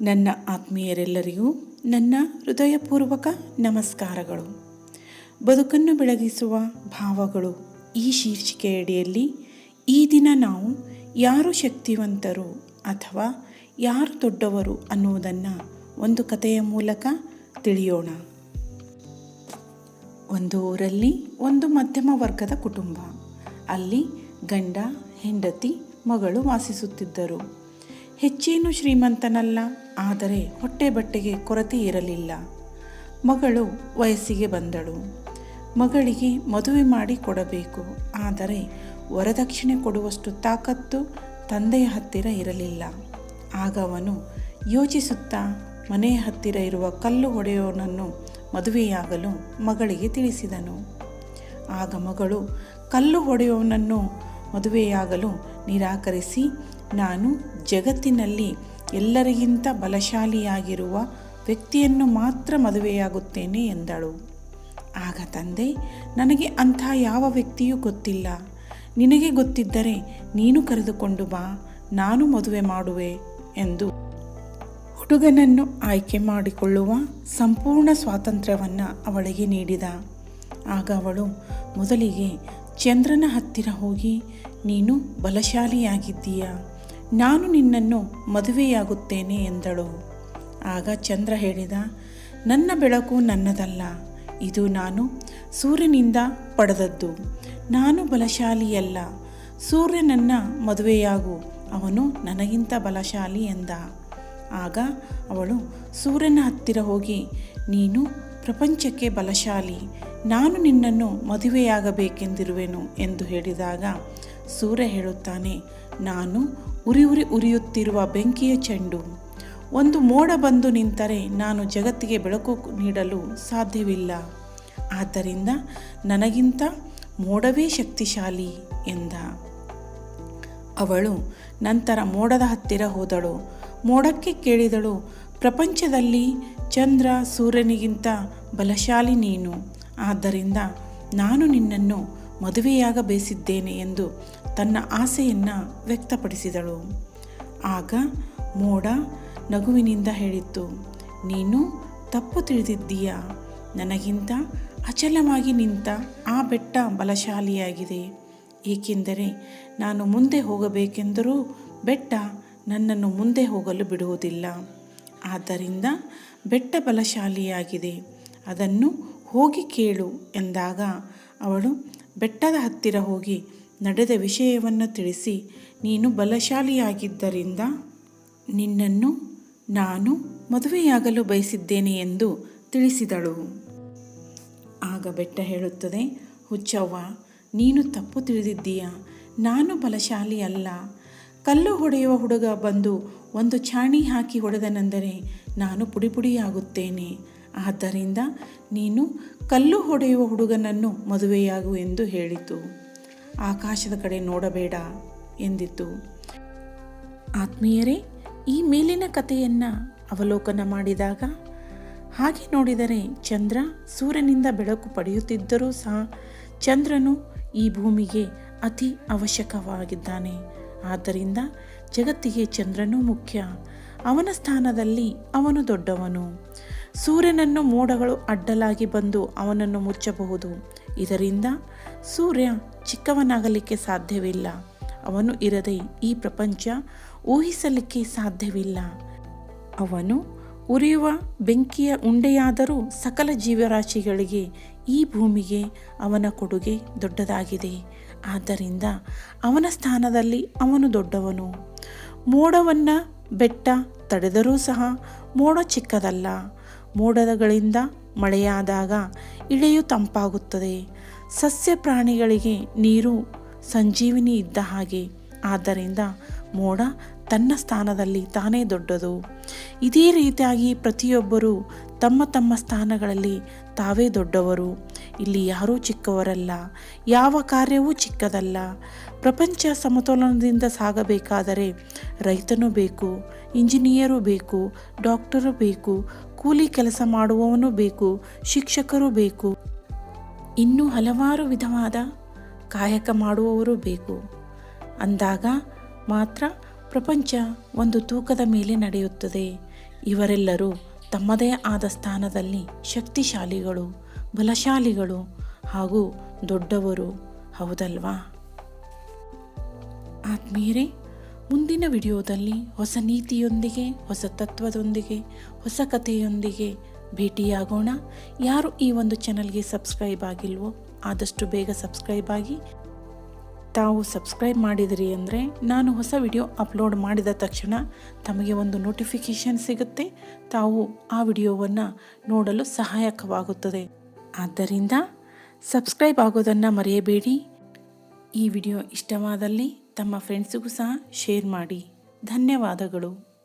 ನನ್ನ ಆತ್ಮೀಯರೆಲ್ಲರಿಗೂ ನನ್ನ ಹೃದಯಪೂರ್ವಕ ನಮಸ್ಕಾರಗಳು. ಬದುಕನ್ನು ಬೆಳಗಿಸುವ ಭಾವಗಳು ಈ ಶೀರ್ಷಿಕೆಯಡಿಯಲ್ಲಿ ಈ ದಿನ ನಾವು ಯಾರು ಶಕ್ತಿವಂತರು ಅಥವಾ ಯಾರು ದೊಡ್ಡವರು ಅನ್ನುವುದನ್ನು ಒಂದು ಕಥೆಯ ಮೂಲಕ ತಿಳಿಯೋಣ. ಒಂದು ಊರಲ್ಲಿ ಒಂದು ಮಧ್ಯಮ ವರ್ಗದ ಕುಟುಂಬ. ಅಲ್ಲಿ ಗಂಡ, ಹೆಂಡತಿ, ಮಗಳು ವಾಸಿಸುತ್ತಿದ್ದರು. ಹೆಚ್ಚೇನು ಶ್ರೀಮಂತನಲ್ಲ. ಆದರೆ ಹೊಟ್ಟೆ ಬಟ್ಟೆಗೆ ಕೊರತೆ ಇರಲಿಲ್ಲ. ಮಗಳು ವಯಸ್ಸಿಗೆ ಬಂದಳು. ಮಗಳಿಗೆ ಮದುವೆ ಮಾಡಿ ಕೊಡಬೇಕು. ಆದರೆ ವರದಕ್ಷಿಣೆ ಕೊಡುವಷ್ಟು ತಾಕತ್ತು ತಂದೆಯ ಹತ್ತಿರ ಇರಲಿಲ್ಲ. ಆಗ ಅವನು ಯೋಚಿಸುತ್ತಾ ಮನೆಯ ಹತ್ತಿರ ಇರುವ ಕಲ್ಲು ಹೊಡೆಯೋನನ್ನು ಮದುವೆಯಾಗಲು ಮಗಳಿಗೆ ತಿಳಿಸಿದನು. ಆಗ ಮಗಳು ಕಲ್ಲು ಹೊಡೆಯವನನ್ನು ಮದುವೆಯಾಗಲು ನಿರಾಕರಿಸಿ, ನಾನು ಜಗತ್ತಿನಲ್ಲಿ ಎಲ್ಲರಿಗಿಂತ ಬಲಶಾಲಿಯಾಗಿರುವ ವ್ಯಕ್ತಿಯನ್ನು ಮಾತ್ರ ಮದುವೆಯಾಗುತ್ತೇನೆ ಎಂದಳು. ಆಗ ತಂದೆ, ನನಗೆ ಅಂಥ ಯಾವ ವ್ಯಕ್ತಿಯೂ ಗೊತ್ತಿಲ್ಲ. ನಿನಗೆ ಗೊತ್ತಿದ್ದರೆ ನೀನು ಕರೆದುಕೊಂಡು ಬಾ, ನಾನು ಮದುವೆ ಮಾಡುವೆ ಎಂದು. ಹುಡುಗನನ್ನು ಆಯ್ಕೆ ಮಾಡಿಕೊಳ್ಳುವ ಸಂಪೂರ್ಣ ಸ್ವಾತಂತ್ರ್ಯವನ್ನು ಅವಳಿಗೆ ನೀಡಿದ. ಆಗ ಅವಳು, ಮೊದಲಿಗೆ ಚಂದ್ರನ ಹತ್ತಿರ ಹೋಗಿ ನೀನು ಬಲಶಾಲಿಯಾಗಿದ್ದೀಯ? ನಾನು ನಿನ್ನನ್ನು ಮದುವೆಯಾಗುತ್ತೇನೆ ಎಂದಳು. ಆಗ ಚಂದ್ರ ಹೇಳಿದ, ನನ್ನ ಬೆಳಕು ನನ್ನದಲ್ಲ, ಇದು ನಾನು ಸೂರ್ಯನಿಂದ ಪಡೆದದ್ದು. ನಾನು ಬಲಶಾಲಿಯಲ್ಲ ಸೂರ್ಯನನ್ನ ಮದುವೆಯಾಗು, ಅವನು ನನಗಿಂತ ಬಲಶಾಲಿ ಎಂದ. ಆಗ ಅವಳು, ಸೂರ್ಯನ ಹತ್ತಿರ ಹೋಗಿ, ನೀನು ಪ್ರಪಂಚಕ್ಕೆ ಬಲಶಾಲಿ, ನಾನು ನಿನ್ನನ್ನು ಮದುವೆಯಾಗಬೇಕೆಂದಿರುವೆನು ಎಂದು ಹೇಳಿದಾಗ, ಸೂರ್ಯ ಹೇಳುತ್ತಾನೆ, ನಾನು ಉರಿ ಉರಿ ಉರಿಯುತ್ತಿರುವ ಬೆಂಕಿಯ ಚೆಂಡು. ಒಂದು ಮೋಡ ಬಂದು ನಿಂತರೆ ನಾನು ಜಗತ್ತಿಗೆ ಬೆಳಕು ನೀಡಲು ಸಾಧ್ಯವಿಲ್ಲ. ಆದ್ದರಿಂದ ನನಗಿಂತ ಮೋಡವೇ ಶಕ್ತಿಶಾಲಿ ಎಂದ. ಅವಳು ನಂತರ ಮೋಡದ ಹತ್ತಿರ ಹೋದಳು. ಮೋಡಕ್ಕೆ ಕೇಳಿದಳು, ಪ್ರಪಂಚದಲ್ಲಿ ಚಂದ್ರ ಸೂರ್ಯನಿಗಿಂತ ಬಲಶಾಲಿ ನೀನು. ಆದ್ದರಿಂದ ನಾನು ನಿನ್ನನ್ನು ಮದುವೆಯಾಗ ಬಯಸಿದ್ದೇನೆ ಎಂದು ತನ್ನ ಆಸೆಯನ್ನು ವ್ಯಕ್ತಪಡಿಸಿದಳು. ಆಗ ಮೋಡ ನಗುವಿನಿಂದ ಹೇಳಿತ್ತು, ನೀನು ತಪ್ಪು ತಿಳಿದಿದ್ದೀಯ? ನನಗಿಂತ ಅಚಲವಾಗಿ ನಿಂತ ಆ ಬೆಟ್ಟ ಬಲಶಾಲಿಯಾಗಿದೆ. ಏಕೆಂದರೆ ನಾನು ಮುಂದೆ ಹೋಗಬೇಕೆಂದರೂ ಬೆಟ್ಟ ನನ್ನನ್ನು ಮುಂದೆ ಹೋಗಲು ಬಿಡುವುದಿಲ್ಲ. ಆದ್ದರಿಂದ ಬೆಟ್ಟ ಬಲಶಾಲಿಯಾಗಿದೆ. ಅದನ್ನು ಹೋಗಿ ಕೇಳು ಎಂದಾಗ ಅವಳು ಬೆಟ್ಟದ ಹತ್ತಿರ ಹೋಗಿ ನಡೆದ ವಿಷಯವನ್ನು ತಿಳಿಸಿ, ನೀನು ಬಲಶಾಲಿಯಾಗಿದ್ದರಿಂದ ನಿನ್ನನ್ನು ನಾನು ಮದುವೆಯಾಗಲು ಬಯಸಿದ್ದೇನೆ ಎಂದು ತಿಳಿಸಿದಳು. ಆಗ ಬೆಟ್ಟ ಹೇಳುತ್ತದೆ, ಹುಚ್ಚವ್ವ, ನೀನು ತಪ್ಪು ತಿಳಿದಿದ್ದೀಯ? ನಾನು ಬಲಶಾಲಿ ಅಲ್ಲ ಕಲ್ಲು ಹೊಡೆಯುವ ಹುಡುಗ ಬಂದು ಒಂದು ಛಾಣಿ ಹಾಕಿ ಹೊಡೆದನೆಂದರೆ ನಾನು ಪುಡಿ ಪುಡಿಯಾಗುತ್ತೇನೆ ಆದ್ದರಿಂದ ನೀನು ಕಲ್ಲು ಹೊಡೆಯುವ ಹುಡುಗನನ್ನು ಮದುವೆಯಾಗು ಎಂದು ಹೇಳಿತು. ಆಕಾಶದ ಕಡೆ ನೋಡಬೇಡ ಎಂದಿತು. ಆತ್ಮೀಯರೇ, ಈ ಮೇಲಿನ ಕಥೆಯನ್ನು ಅವಲೋಕನ ಮಾಡಿದಾಗ ಹಾಗೆ ನೋಡಿದರೆ ಚಂದ್ರ ಸೂರ್ಯನಿಂದ ಬೆಳಕು ಪಡೆಯುತ್ತಿದ್ದರೂ ಸಹ ಚಂದ್ರನು ಈ ಭೂಮಿಗೆ ಅತಿ ಅವಶ್ಯಕವಾಗಿದ್ದಾನೆ. ಆದ್ದರಿಂದ ಜಗತ್ತಿಗೆ ಚಂದ್ರನೂ ಮುಖ್ಯ. ಅವನ ಸ್ಥಾನದಲ್ಲಿ ಅವನು ದೊಡ್ಡವನು. ಸೂರ್ಯನನ್ನು ಮೋಡಗಳು ಅಡ್ಡಲಾಗಿ ಬಂದು ಅವನನ್ನು ಮುಚ್ಚಬಹುದು. ಇದರಿಂದ ಸೂರ್ಯ ಚಿಕ್ಕವನಾಗಲಿಕ್ಕೆ ಸಾಧ್ಯವಿಲ್ಲ. ಅವನು ಇರದೆ ಈ ಪ್ರಪಂಚ ಊಹಿಸಲಿಕ್ಕೆ ಸಾಧ್ಯವಿಲ್ಲ. ಅವನು ಉರಿಯುವ ಬೆಂಕಿಯ ಉಂಡೆಯಾದರೂ ಸಕಲ ಜೀವರಾಶಿಗಳಿಗೆ ಈ ಭೂಮಿಗೆ ಅವನ ಕೊಡುಗೆ ದೊಡ್ಡದಾಗಿದೆ. ಆದ್ದರಿಂದ ಅವನ ಸ್ಥಾನದಲ್ಲಿ ಅವನು ದೊಡ್ಡವನು. ಮೋಡವನ್ನು ಬೆಟ್ಟ ತಡೆದರೂ ಸಹ ಮೋಡ ಚಿಕ್ಕದಲ್ಲ. ಮೋಡಗಳಿಂದ ಮಳೆಯಾದಾಗ ಇಳೆಯು ತಂಪಾಗುತ್ತದೆ. ಸಸ್ಯ ಪ್ರಾಣಿಗಳಿಗೆ ನೀರು ಸಂಜೀವಿನಿ ಇದ್ದ ಹಾಗೆ. ಆದ್ದರಿಂದ ಮೋಡ ತನ್ನ ಸ್ಥಾನದಲ್ಲಿ ತಾನೇ ದೊಡ್ಡದು. ಇದೇ ರೀತಿಯಾಗಿ ಪ್ರತಿಯೊಬ್ಬರೂ ತಮ್ಮ ತಮ್ಮ ಸ್ಥಾನಗಳಲ್ಲಿ ತಾವೇ ದೊಡ್ಡವರು. ಇಲ್ಲಿ ಯಾರೂ ಚಿಕ್ಕವರಲ್ಲ, ಯಾವ ಕಾರ್ಯವೂ ಚಿಕ್ಕದಲ್ಲ. ಪ್ರಪಂಚ ಸಮತೋಲನದಿಂದ ಸಾಗಬೇಕಾದರೆ ರೈತನೂ ಬೇಕು, ಇಂಜಿನಿಯರು ಬೇಕು, ಡಾಕ್ಟರು ಬೇಕು ಕೂಲಿ ಕೆಲಸ ಮಾಡುವವನು ಬೇಕು, ಶಿಕ್ಷಕರು ಬೇಕು, ಇನ್ನೂ ಹಲವಾರು ವಿಧವಾದ ಕಾಯಕ ಮಾಡುವವರು ಬೇಕು. ಅಂದಾಗ ಮಾತ್ರ ಪ್ರಪಂಚ ಒಂದು ತೂಕದ ಮೇಲೆ ನಡೆಯುತ್ತದೆ. ಇವರೆಲ್ಲರೂ ತಮ್ಮದೇ ಆದ ಸ್ಥಾನದಲ್ಲಿ ಶಕ್ತಿಶಾಲಿಗಳು, ಬಲಶಾಲಿಗಳು ಹಾಗೂ ದೊಡ್ಡವರು. ಹೌದಲ್ವಾ? ಆತ್ಮೀಯರೇ ಮುಂದಿನ ವಿಡಿಯೋದಲ್ಲಿ ಹೊಸ ನೀತಿಯೊಂದಿಗೆ, ಹೊಸ ತತ್ವದೊಂದಿಗೆ, ಹೊಸ ಕಥೆಯೊಂದಿಗೆ ಭೇಟಿಯಾಗೋಣ. ಯಾರು ಈ ಒಂದು ಚಾನಲ್ಗೆ ಸಬ್ಸ್ಕ್ರೈಬ್ ಆಗಿಲ್ವೋ, ಆದಷ್ಟು ಬೇಗ ಸಬ್ಸ್ಕ್ರೈಬ್ ಆಗಿ. ತಾವು ಸಬ್ಸ್ಕ್ರೈಬ್ ಮಾಡಿದಿರಿ ಅಂದರೆ ನಾನು ಹೊಸ ವಿಡಿಯೋ ಅಪ್ಲೋಡ್ ಮಾಡಿದ ತಕ್ಷಣ ತಮಗೆ ಒಂದು ನೋಟಿಫಿಕೇಷನ್ ಸಿಗುತ್ತೆ. ತಾವು ಆ ವಿಡಿಯೋವನ್ನು ನೋಡಲು ಸಹಾಯಕವಾಗುತ್ತದೆ. ಆದ್ದರಿಂದ ಸಬ್ಸ್ಕ್ರೈಬ್ ಆಗೋದನ್ನು ಮರೆಯಬೇಡಿ. ಈ ವಿಡಿಯೋ ಇಷ್ಟವಾದಲ್ಲಿ ತಮ್ಮ ಫ್ರೆಂಡ್ಸಿಗೂ ಸಹ ಶೇರ್ ಮಾಡಿ. ಧನ್ಯವಾದಗಳು.